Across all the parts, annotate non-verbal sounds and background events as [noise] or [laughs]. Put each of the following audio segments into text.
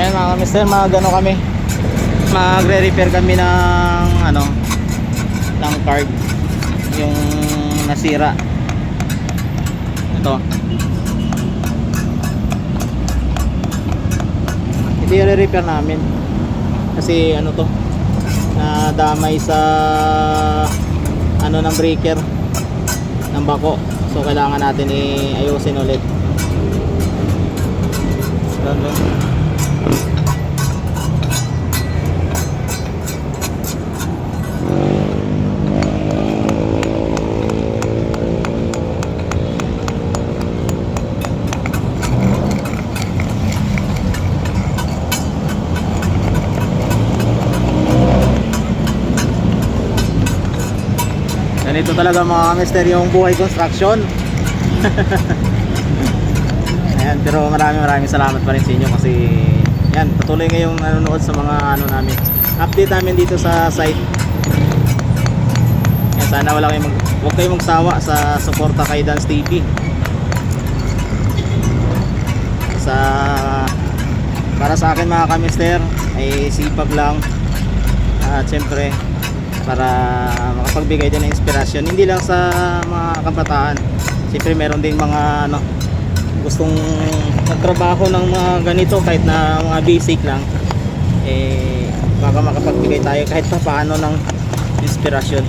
Ayan mga mister, mga gano kami. Magre-repair kami ng ano ng card yung nasira. Ito. Hindi re-repair namin. Kasi ano to nadamay sa ano ng breaker ng bako. So kailangan natin i-ayusin ulit. Doon. Ganito talaga mga mister yung buhay construction. [laughs] Ayan, pero maraming maraming salamat pa rin sa inyo kasi yan, patuloy ngayong nanonood sa mga ano namin. Update namin dito sa site. Yan, sana wala kayong mag, huwag kayong magsawa sa suporta kay Dance TV. Sa para sa akin mga kamister ay sipag lang at syempre para makapagbigay din ng inspirasyon hindi lang sa mga kabataan siyempre meron ding mga ano gustong magtrabaho ng mga ganito kahit na mga basic lang eh baka makapagbigay tayo kahit pa paano ng inspirasyon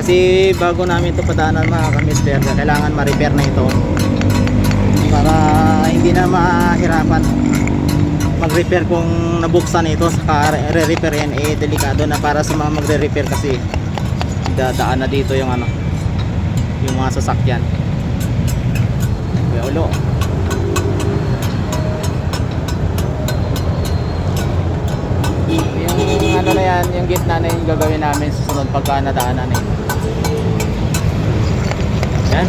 kasi bago namin ito padaanan mga kamister kailangan ma-repair na ito. Para hindi na mahirapan mag-repair kung nabuksan ito saka re-repair yan eh delikado na para sa mga magre-repair kasi dadaan na dito yung ano yung mga sasakyan. Kuya ulo yung gitna na yung gagawin namin sa sunod pagka nadaanan eh yan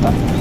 Bye.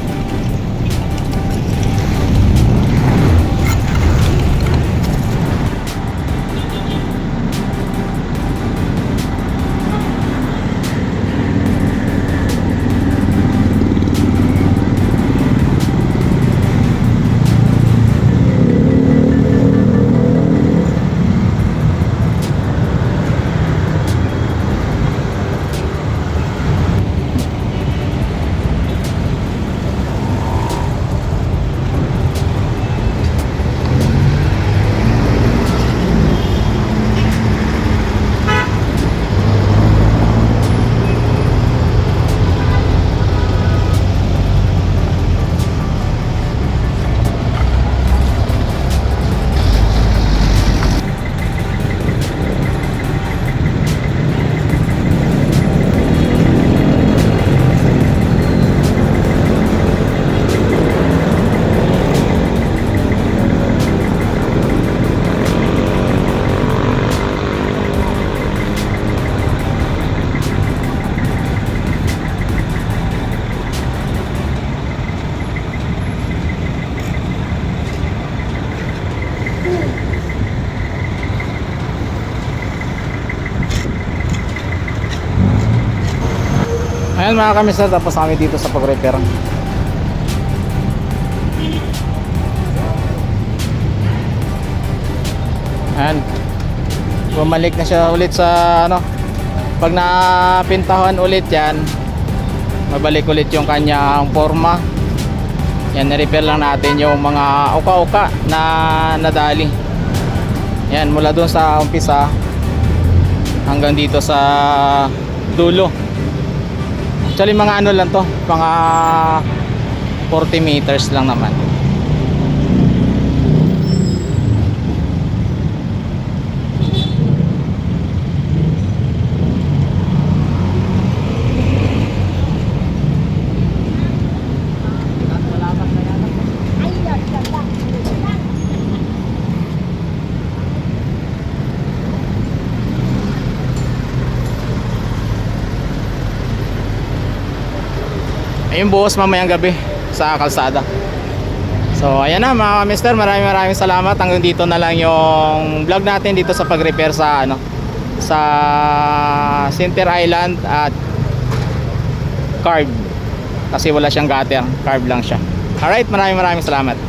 Ayan mga kamisar, tapos kami dito sa pag-repair. Ayan. Bumalik na siya ulit sa ano. Pag napintahan ulit yan, mabalik ulit yung kanyang forma yan na-repair lang natin yung mga uka-uka na nadali yan mula doon sa umpisa hanggang dito sa dulo actually mga ano lang to mga 40 meters lang naman ayun buhos mamayang gabi sa kalsada. So ayan na mga mister maraming maraming salamat. Hanggang dito na lang yung vlog natin dito sa pag-repair sa ano sa Center Island at carb. Kasi wala siyang gutter carb lang siya. Alright maraming maraming salamat